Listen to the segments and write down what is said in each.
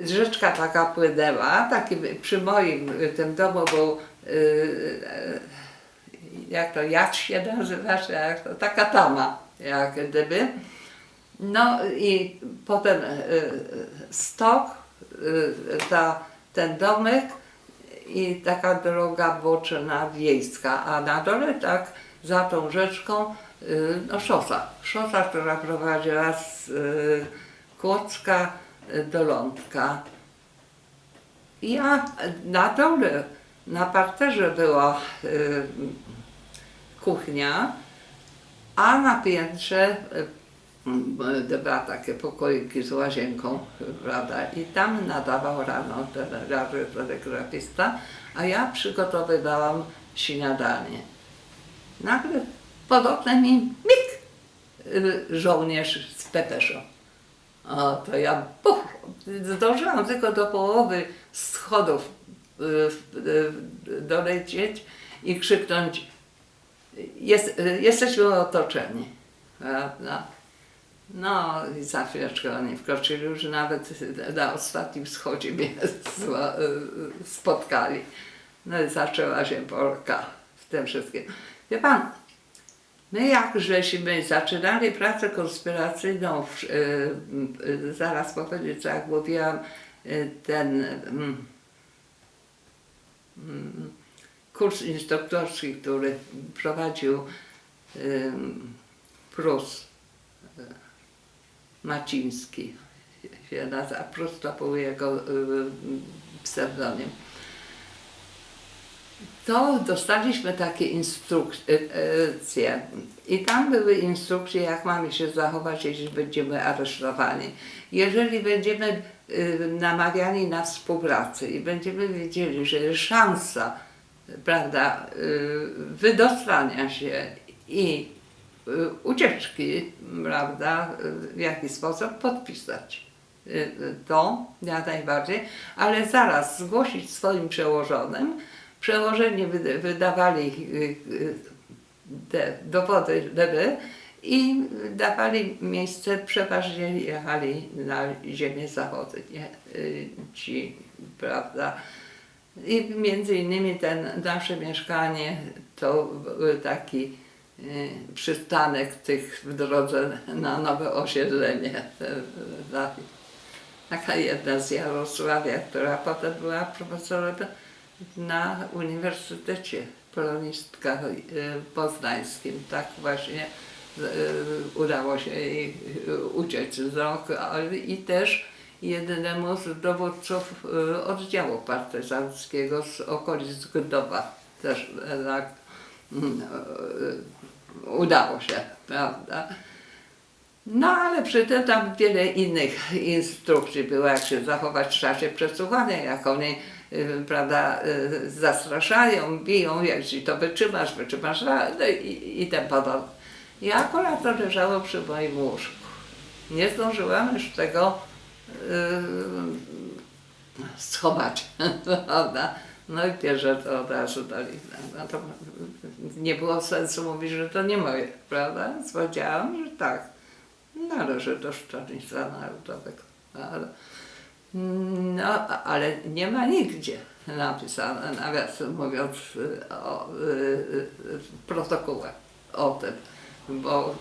Rzeczka taka płynęła, taki przy moim y, tym domu był, y, y, jak to, jak się nazywa, jak to, taka tama, jak gdyby. No i potem y, stok, y, ta, ten domek i taka droga boczna wiejska, a na dole tak za tą rzeczką y, no szosa. Szosa, która prowadziła z y, Kłodzka do Lądka. Ja na dole, na parterze była y, kuchnia, a na piętrze y, dwa takie pokoiki z łazienką, prawda? I tam nadawał rano ten telegrafista, a ja przygotowywałam śniadanie. Nagle pod mi mik, y, żołnierz z pepeszą. O, to ja puch, zdążyłam tylko do połowy schodów y, y, dolecieć i krzyknąć jest, y, jesteśmy otoczeni. Prawda? No i za chwileczkę oni wkroczyli, już nawet na ostatnim schodzie mnie y, spotkali. No i zaczęła się Polka w tym wszystkim. Wie pan, My jak żeśmy zaczynali pracę konspiracyjną, y, y, zaraz powiedzieć, co jak mówiłam, y, ten mm, mm, kurs instruktorski, który prowadził Prus Maciński, się nazywa, Prus to był jego pseudonim to dostaliśmy takie instrukcje i tam były instrukcje, jak mamy się zachować, jeśli będziemy aresztowani. Jeżeli będziemy y, namawiani na współpracę i będziemy wiedzieli, że jest szansa, prawda, y, wydostania się i y, ucieczki, prawda, w jakiś sposób podpisać to jak najbardziej, ale zaraz zgłosić swoim przełożonym, Przełożeni wyda- wydawali y, y, te dowody lewe i dawali miejsce, przeważnie jechali na ziemię zachodnie y, ci, prawda. I między innymi ten nasze mieszkanie to był taki przystanek tych w drodze na nowe osiedlenie. Taka jedna z Jarosławia, która potem była profesorem na Uniwersytecie Polonistka y, Poznańskim. Tak właśnie y, udało się jej y, uciec z rąk, i też jednemu z dowódców oddziału partyzanckiego z okolic Gdowa. Też tak udało się, prawda? No ale przy tym tam wiele innych instrukcji było, jak się zachować w czasie przesłuchania, jak oni prawda, y, zastraszają, biją, jeśli to wytrzymasz, wytrzymasz no i, i ten podobne. I akurat to leżało przy moim łóżku. Nie zdążyłam już tego y, schować, prawda? No i pierwsze to od razu dali. No to nie było sensu mówić, że to nie moje, prawda? Powiedziałam, że tak należy do szczelnictwa narodowego. Ale, no, ale nie ma nigdzie napisane, nawiasem mówiąc, y, o, y, y, w protokole o tym, bo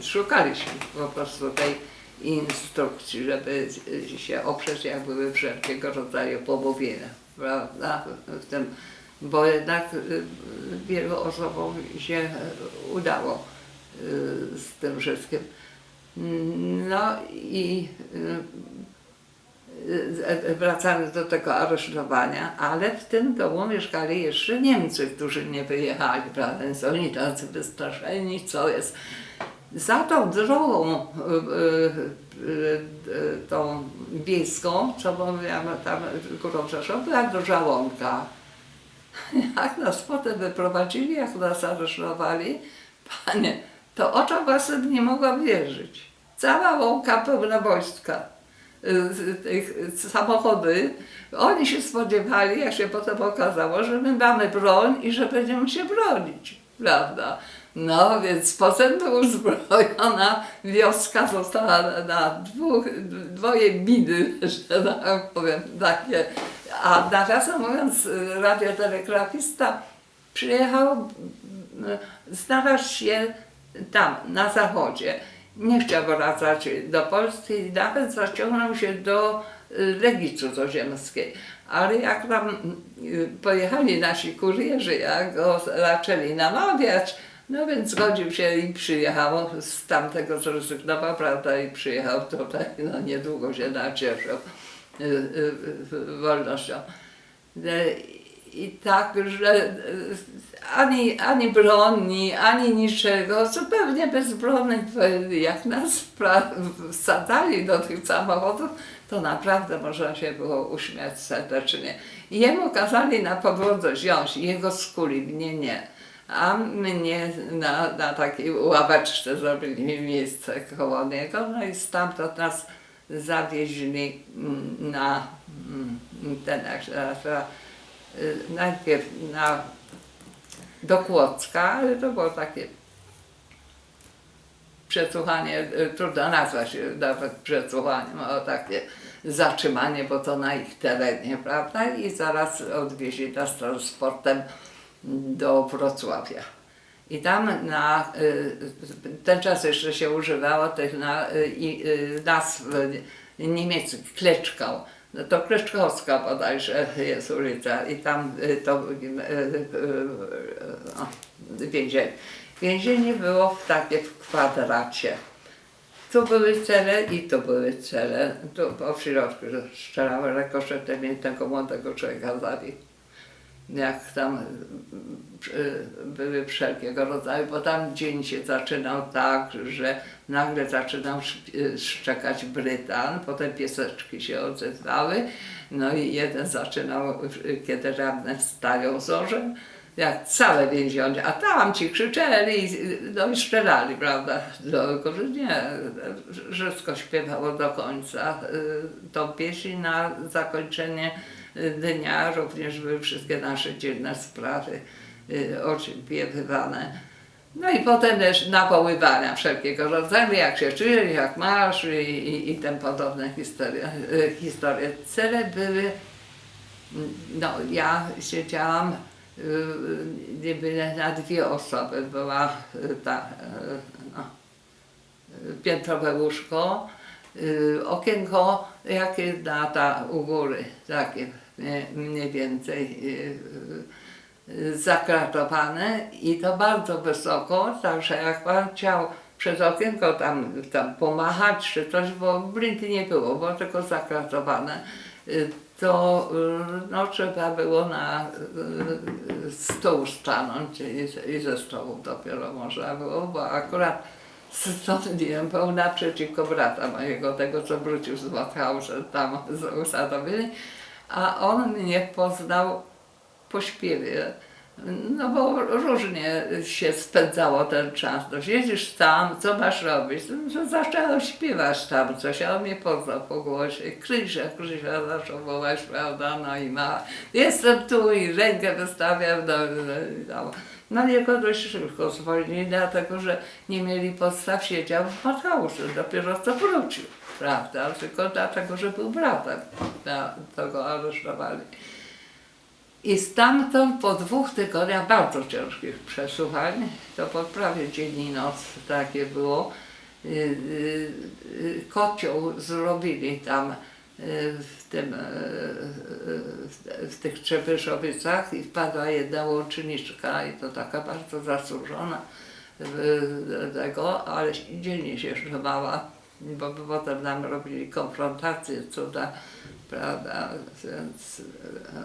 szukaliśmy po prostu tej instrukcji, żeby się oprzeć, jak były wszelkiego rodzaju pomówienia, prawda, w tym, bo jednak wielu osobom się udało z tym wszystkim. No i wracając do tego aresztowania, ale w tym domu mieszkali jeszcze Niemcy, którzy nie wyjechali, prawda? Więc oni tacy wystraszeni, co jest. Za tą drogą, y, tą wiejską, co mówiłam tam górą Rzeszą, była duża łąka. Jak nas potem wyprowadzili, jak nas aresztowali, panie, to oczom własnym nie mogłam wierzyć. Cała łąka pełna wojska, samochody. Oni się spodziewali, jak się potem okazało, że my mamy broń i że będziemy się bronić, prawda? No więc potem była uzbrojona, wioska została na, na dwóch, dwoje bidy, że tak powiem, takie. A nawiasem mówiąc, radiotelegrafista przyjechał, m, znalazł się tam, na zachodzie. Nie chciał wracać do Polski i nawet zaciągnął się do y, Legii Cudzoziemskiej. Ale jak tam y, pojechali nasi kurierzy, jak go zaczęli namawiać, no więc zgodził się i przyjechał z tamtego zrezygnował, prawda, i przyjechał tutaj, no niedługo się nacieszył y, wolnością. I tak, że e, ani, ani broni, ani niczego, zupełnie bezbronny, jak nas wsadzali do tych samochodów, to naprawdę można się było uśmiać serdecznie. I jemu kazali na podłodze wziąć, jego skuli, mnie nie. A mnie na, na takiej ławeczce zrobili mi miejsce koło niego, no i stamtąd nas zawieźli mm, na mm, ten, jak się nazywa, najpierw na, do Kłodzka, ale to było takie przesłuchanie, y, trudno nazwać nawet przesłuchaniem, o takie zatrzymanie, bo to na ich terenie, prawda? I zaraz odwieźli nas transportem do Wrocławia. I tam na y, ten czas jeszcze się używało tych na, y, y, nazw y, niemieckich, Kleczkał. No to Kleczkowska bodajże jest ulica i tam y, to y, y, więzienie. Więzienie było w takie w kwadracie. Tu były cele i tu były cele. Tu po środku strzelały rekoszetem i tego młodego człowieka zabił jak tam y, były wszelkiego rodzaju, bo tam dzień się zaczynał tak, że nagle zaczynał y, szczekać Brytan, potem pieseczki się odzywały, no i jeden zaczynał, y, kiedy rano wstają zorzem, jak całe więzienie, a tam ci krzyczeli, y, no i strzelali, prawda, do że nie, wszystko śpiewało do końca, y, tą pieśń na zakończenie dnia również były wszystkie nasze dzienne sprawy y, odśpiewywane. No i potem też nawoływania wszelkiego rodzaju, jak się czujesz, jak masz i, i, i tym podobne historie. y, historie. Cele były, mm, no ja siedziałam y, niby na dwie osoby. Była ta no, piętrowe łóżko, okienko jakie na ta u góry, takie mniej, więcej y, y, zakratowane i to bardzo wysoko, także jak pan chciał przez okienko tam, tam pomachać czy coś, bo blindy nie było, było tylko zakratowane, y, to no, trzeba było na stół stanąć i, i ze stołu dopiero można było, bo akurat stąd był naprzeciwko brata mojego, tego co wrócił z Mauthausen, tam usadowili, a on mnie poznał po śpiewie. No bo różnie się spędzało ten czas. No siedzisz tam, co masz robić? No, zacząłem śpiewać tam coś, a on mnie poznał po głosie. Krysia, Krysia zaczął wołać, prawda, no i ma, jestem tu i rękę wystawiam, no, no, no. No dość szybko zwolnili, dlatego że nie mieli podstaw, siedział w Mateuszy, dopiero co wrócił, prawda, tylko dlatego, że był bratem, na, to go aresztowali. I stamtąd po dwóch tygodniach bardzo ciężkich przesłuchań, to po prawie dzień i noc takie było, y, y, y, kocioł zrobili tam w, tym, y, y, w tych Trzebyszowicach i wpadła jedna łączniczka i to taka bardzo zasłużona y, tego, ale dzielnie się trzymała, bo potem nam robili konfrontację, cuda, prawda, więc,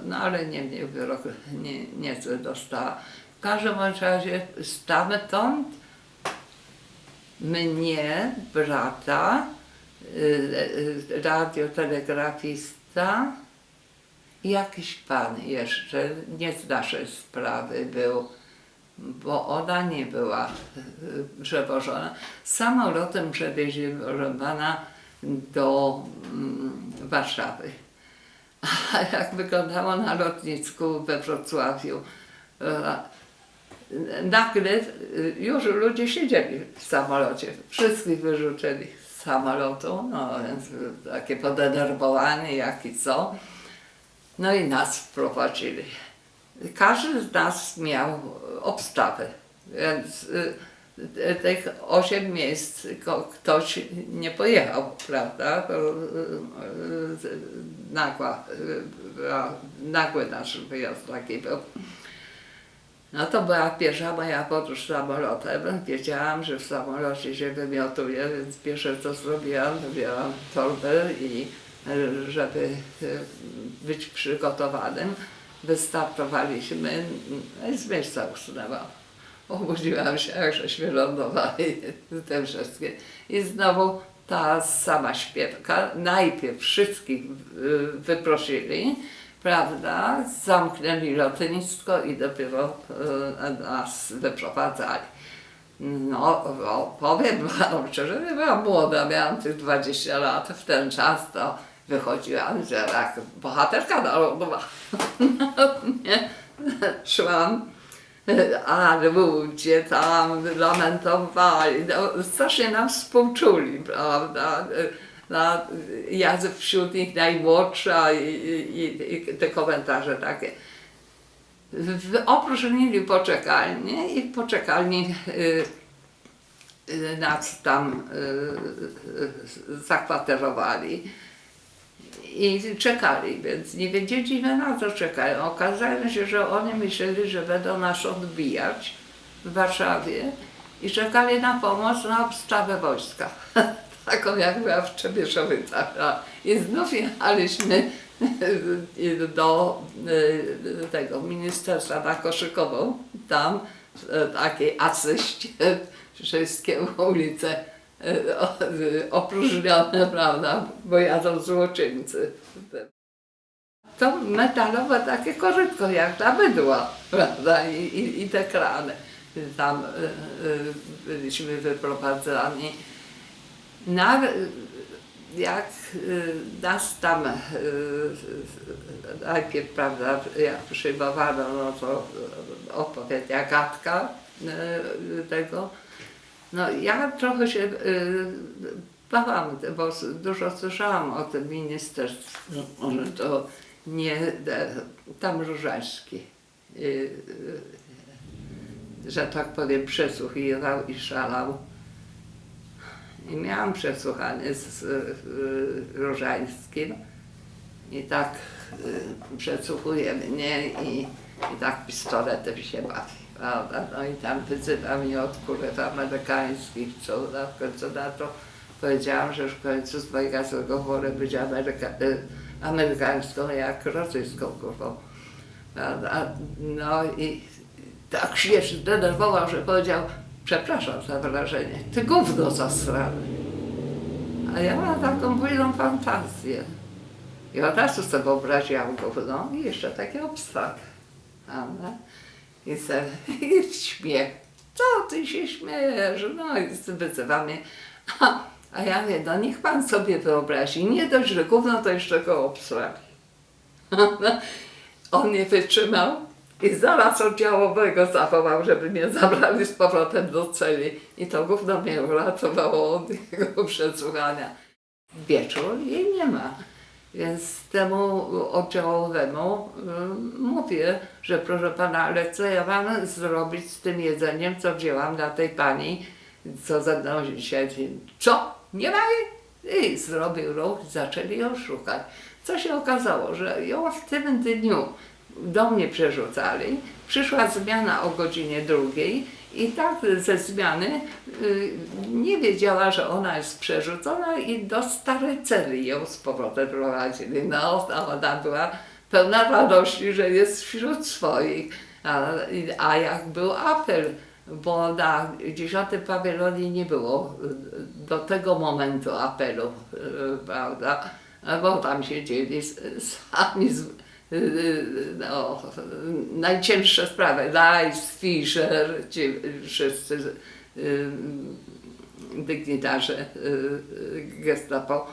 no ale niemniej wyrok nie, niezły dostała. W każdym razie stamtąd mnie, brata, radiotelegrafista i jakiś pan jeszcze, nie z naszej sprawy był, bo ona nie była y, przewożona. Samolotem pana do mm, Warszawy. A jak wyglądało na lotnisku we Wrocławiu? Nagle y, już ludzie siedzieli w samolocie. Wszystkich wyrzucili samolotu, no więc takie podenerwowanie jak i co. No i nas wprowadzili. Każdy z nas miał obstawę, więc y, y, tych osiem miejsc ktoś nie pojechał, prawda? Y, nagła, nagły nasz wyjazd taki był. No to była pierwsza moja podróż samolotem. Wiedziałam, że w samolocie się wymiotuję, więc pierwsze co zrobiłam, to wzięłam torbę i żeby y, być przygotowanym, wystartowaliśmy no i z miejsca usnęłam. Obudziłam się, jak żeśmy lądowali, te wszystkie. I znowu ta sama śpiewka, najpierw wszystkich y, wyprosili, prawda, zamknęli lotnisko i dopiero y, nas wyprowadzali. No, no, powiem wam szczerze, nie byłam młoda, miałam tych 20 lat, w ten czas to wychodziłam, że jak bohaterka narodowa. No, nie, szłam, a ludzie tam lamentowali, no, strasznie nam współczuli, prawda. No, ja wśród nich najmłodsza i, i, i te komentarze takie. W, opróżnili poczekalnię i poczekalni y, y, nas tam y, y, zakwaterowali i czekali, więc nie wiedzieliśmy na co czekają. Okazało się, że oni myśleli, że będą nas odbijać w Warszawie i czekali na pomoc na obstawę wojska. Taką jak była w Trzebieszowicach. A I znów jechaliśmy do y, tego ministerstwa na Koszykową, tam takiej asyście wszystkie ulice opróżnione, prawda, bo jadą złoczyńcy. To metalowe takie korytko jak dla bydła, prawda, i, i, i te krany. Tam byliśmy wyprowadzani. Jak y, nas tam y, najpierw, prawda, jak przyjmowano, no to y, odpowiednia gadka y, tego. No ja trochę się y, bałam, bo dużo słyszałam o tym ministerstwie, że to nie e, tam Różański, y, y, że tak powiem, przesłuchiwał i szalał. I miałam przesłuchanie z y, Różańskim i tak y, przesłuchuje mnie i, i tak pistoletem się bawi, prawda? No i tam wyzywa mnie od kuret amerykańskich, co na końcu na to powiedziałam, że w końcu z mojego złego wolę być Ameryka, y, amerykańską jak rosyjską kurwą. Prawda? No i tak się zdenerwował, że powiedział, przepraszam za wrażenie, ty gówno zasrany. A ja mam taką bujną fantazję. I od razu sobie wyobraziłam gówno i jeszcze takie. Prawda? I, se, I śmiech. Co ty się śmiejesz? No i wyzywa mnie. A, a ja mówię, no niech pan sobie wyobrazi, nie dość, że gówno, to jeszcze go obsrali. On nie wytrzymał i zaraz oddziałowego zawołał, żeby mnie zabrali z powrotem do celi. I to gówno mnie uratowało od jego przesłuchania. Wieczór jej nie ma. Więc temu oddziałowemu y, mówię, że proszę pana, ale co ja mam zrobić z tym jedzeniem, co wzięłam dla tej pani, co ze mną siedzi. Co? Nie ma jej? I zrobił ruch, zaczęli ją szukać. Co się okazało, że ją w tym dniu do mnie przerzucali. Przyszła zmiana o godzinie drugiej i tak ze zmiany y, nie wiedziała, że ona jest przerzucona i do starej celi ją z powrotem prowadzili. No, ona była pełna radości, że jest wśród swoich. A, a jak był apel, bo na 10 pawilonie nie było y, do tego momentu apelu, y, prawda? Bo tam siedzieli sami z, no, najcięższe sprawy, Leis, Fischer, ci wszyscy y, dygnitarze y, y, gestapo